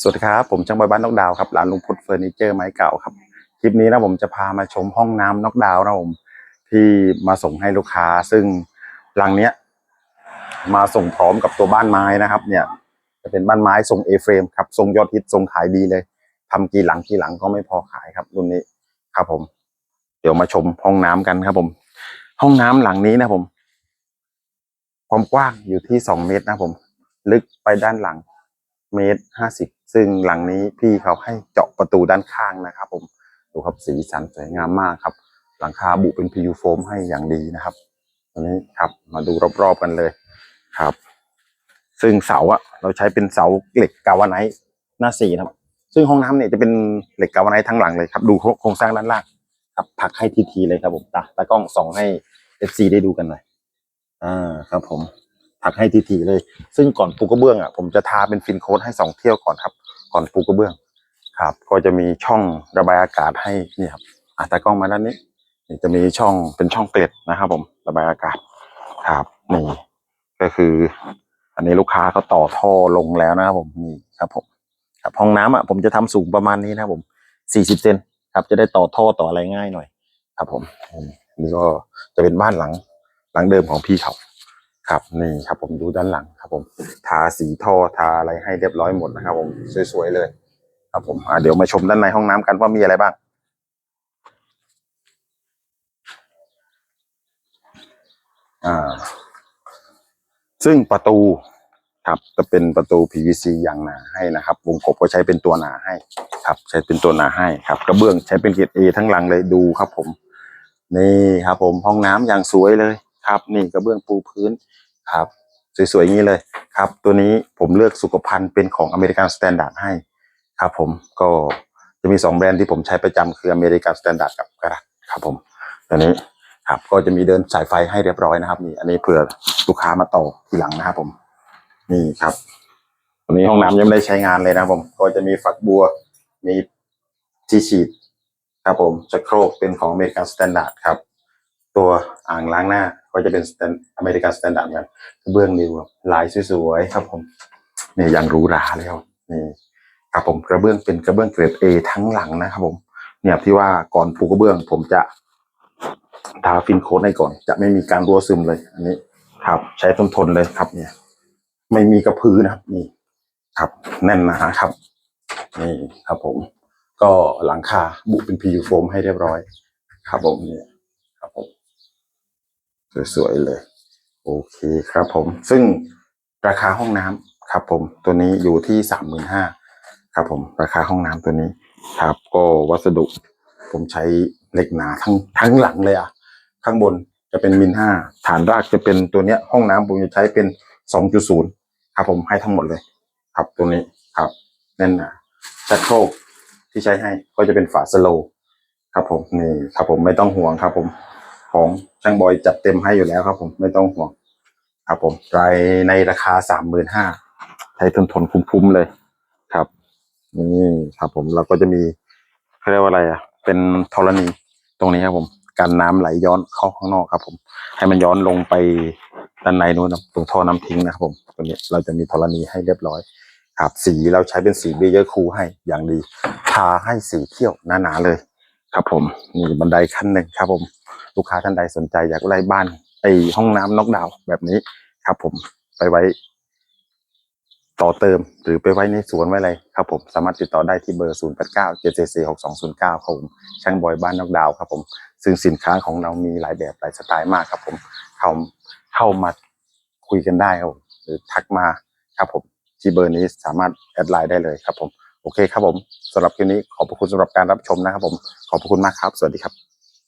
สวัสดีครับผมจังบอยบ้านนกดาวครับร้านลุงพุทธเฟอร์นิเจอร์ไม้เก่าครับคลิปนี้นะผมจะพามาชมห้องน้ำนกดาวนะผมที่มาส่งให้ลูกค้า ซึ่งหลังเนี้ย มาส่งพร้อมกับตัวบ้านไม้นะครับ เนี่ย จะเป็นบ้านไม้ทรงเอเฟรมครับทรงยอดฮิตทรงขายดีเลยทำกี่หลังกี่หลังก็ไม่พอขายครับรุ่นนี้ครับผม เดี๋ยวมาชมห้องน้ำกันครับผม ห้องน้ำหลังนี้นะผม ความกว้างอยู่ที่สองเมตรนะผม ลึกไปด้านหลัง เมตรห้าสิบซึ่งหลังนี้พี่เขาให้เจาะประตูด้านข้างนะครับ ผมดูครับสีสันสวยงามมากครับ หลังคาบุเป็นพิวโฟมให้อย่างดีนะครับตัวนี้ครับมาดูรอบๆกันเลยครับ ซึ่งเสาอะเราใช้เป็นเสาเหล็กกาวไนท์หน้าสี่นะครับ ซึ่งห้องน้ำเนี่ยจะเป็นเหล็กกาวไนท์ทั้งหลังเลยครับ ดูโครงสร้างด้านล่างครับผักให้ทีๆเลยครับผมตาตากล้องส่องให้เอฟซีได้ดูกันหน่อยอ่าครับผม ถักให้ทีๆเลย ซึ่งก่อนปูกระเบื้องอะผมจะทาเป็นฟินโค้ดให้สองเที่ยวก่อนครับ ก่อนปูกระเบื้อง ครับ ก็จะมีช่องระบายอากาศให้นี่ครับอะตากล้องมาด้านนี้นี่จะมีช่องเป็นช่องเกล็ดนะครับผมระบายอากาศครับนี่ก็คือ อันนี้ลูกค้าเขาต่อท่อลงแล้วนะครับผมนี่ครับผมครับห้องน้ำอะผมจะทำสูงประมาณนี้นะครับผมสี่สิบเซนครับ จะได้ต่อท่อต่ออะไรง่ายหน่อย ครับผมอืมนี่ก็จะเป็นบ้านหลังหลังเดิมของพี่เขา ครับนี่ครับผมดูด้านหลังครับผมทาสีท่อทาอะไรให้เรียบร้อยหมดนะครับ ผมสวยๆเลย ครับผมเดี๋ยวมาชมด้านในห้องน้ำกันว่ามีอะไรบ้าง อ่า ซึ่งประตูครับจะเป็นประตู PVC ยางหนาให้นะครับ วงกบก็ใช้เป็นตัวหนาให้ ครับ ใช้เป็นตัวหนาให้ครับกระเบื้องใช้เป็นเกรด A ทั้งหลังเลยดูครับ ผม นี่ครับ ผมห้องน้ำอย่างสวยเลย ครับ นี่กระเบื้องปูพื้นครับ สวยๆอย่างนี้เลยครับ ตัวนี้ผมเลือกสุขภัณฑ์เป็นของอเมริกันสแตนดาร์ดให้ครับผมก็จะมีสองแบรนด์ที่ผมใช้ประจำคืออเมริกันสแตนดาร์ดกับกระดัครับผมตัวนี้ครับก็จะมีเดินสายไฟให้เรียบร้อยนะครับนี่อันนี้เผื่อลูกค้ามาต่อทีหลังนะครับผม นี่ครับตัวนี้ห้องน้ำยังไม่ได้ใช้งานเลยนะครับผมก็จะมีฝักบัวมีที่ฉีดครับผมชักโครกเป็นของอเมริกันสแตนดาร์ดครับ ตัวอ่างล้างหน้าก็จะเป็นสแตนอเมริกันสแตนดาร์ดกันกระเบื้องนิวลายสวยๆครับผมนี่ย่างหรูหราเลยครับนี่ครับผมกระเบื้องเป็นกระเบื้องเกรด A ทั้งหลังนะครับผม เนี่ยที่ว่าก่อนปูกระเบื้อง ผมจะทาฟินโค้ดให้ก่อน จะไม่มีการรั่วซึมเลย อันนี้ ครับใช้ทนทนเลยครับ เนี่ย ไม่มีกระพือนะครับ นี่ ครับแน่นหนาครับนี่ครับผม ก็หลังคาบุเป็น PU โฟมให้เรียบร้อย ครับผมเนี่ย สวยๆเลย โอเคครับผม ซึ่งราคาห้องน้ำครับ ผมตัวนี้อยู่ที่สามหมื่นห้าครับผมราคาห้องน้ำตัวนี้ ครับ ก็วัสดุ ผมใช้เหล็กหนาทั้งทั้งหลังเลยอะ ข้างบนจะเป็นมินห้าฐานรากจะเป็นตัวเนี้ย ห้องน้ำผมจะใช้เป็นสองจุดศูนย์ครับผมให้ทั้งหมดเลย ครับตัวนี้ครับแน่นหนาชักโครกที่ใช้ให้ก็จะเป็นฝาสโลว์ครับผมนี่ครับผมไม่ต้องห่วงครับผม ของช่างบอยจัดเต็มให้อยู่แล้วครับ ผมไม่ต้องห่วงครับผมรายในราคาสามหมื่นห้าใช้ทนทนคุ้มๆเลยครับนี่ครับผมเราก็จะมีเขาเรียกว่าอะไรอะ เป็นธรณีตรงนี้ครับผมกันน้ำไหลย้อนเข้าข้างนอกครับ ผม ให้มันย้อนลงไปด้านในนู้นนะตรงท่อน้ำทิ้งนะครับผมตรงนี้เราจะมีธรณีให้เรียบร้อย ครับ สีเราใช้เป็นสีเบเยอร์คูให้อย่างดีทาให้สีเขี้ยวหนาๆเลย ครับผมนี่บันไดขั้นหนึ่งครับผม ลูกค้าท่านใดสนใจอยากไล่บ้านไอห้องน้ำนอกดาวแบบนี้ครับ ผมไปไว้ ต่อเติมหรือไปไว้ในสวนไว้อะไรครับ ผมสามารถติดต่อได้ที่เบอร์ 0 8 9 7 4 4 6 2 0 9ครับผมช่างบอยบ้านนอกดาวครับ ผม ซึ่งสินค้าของเรามีหลายแบบหลายสไตล์มากครับ ผมเข้าเข้ามาคุยกันได้ครับผมหรือทักมาครับผมที่เบอร์นี้สามารถแอดไลน์ได้เลยครับ ผม โอเคครับผมสำหรับคลิปนี้ขอบพระคุณสำหรับการรับชมนะครับผมขอบพระคุณมากครับ สวัสดีครับ